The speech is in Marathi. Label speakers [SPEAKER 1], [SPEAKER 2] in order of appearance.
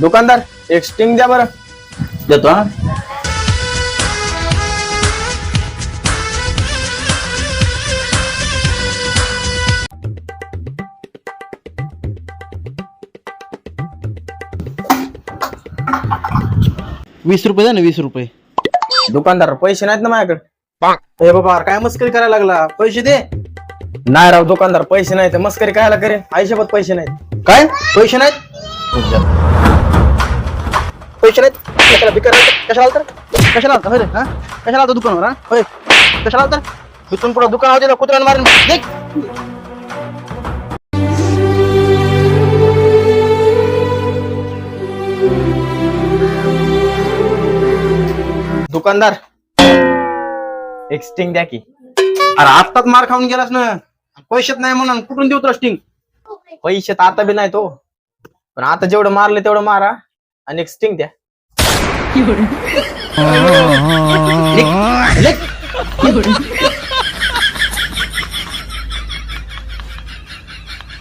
[SPEAKER 1] दुकानदार एक स्टिंग द्या बरं.
[SPEAKER 2] देतो हा.
[SPEAKER 3] वीस रुपये द्या ना वीस रुपये.
[SPEAKER 1] दुकानदार पैसे नाहीत ना माझ्याकडे.
[SPEAKER 3] हे बाबा काय मस्करी करायला लागला? पैसे दे.
[SPEAKER 1] नाही राव दुकानदार पैसे नाही तर मस्करी कायला करे आयुष्यात पैसे नाहीत.
[SPEAKER 3] काय? पैसे नाहीत? पैसे नाहीत. कशाला भिकार लागतं? कशाला आलता कशाला आलता होय रे हा? कशाला आलता दुकानावर हा? होय. कशाला आलता इथून पुढे दुकान होते कुत्र्यानं मारेन. देख
[SPEAKER 1] दुकानदार. एक स्टिंग द्या की.
[SPEAKER 3] अरे आत्ताच मार खाऊन गेलास ना. पैशात नाही म्हणून कुठून देऊ तुला स्टिंग
[SPEAKER 1] पैसे तर आता बी नाही तो हो. पण आता जेवढं मारले तेवढं मारा. आणि एक स्टिंग द्या.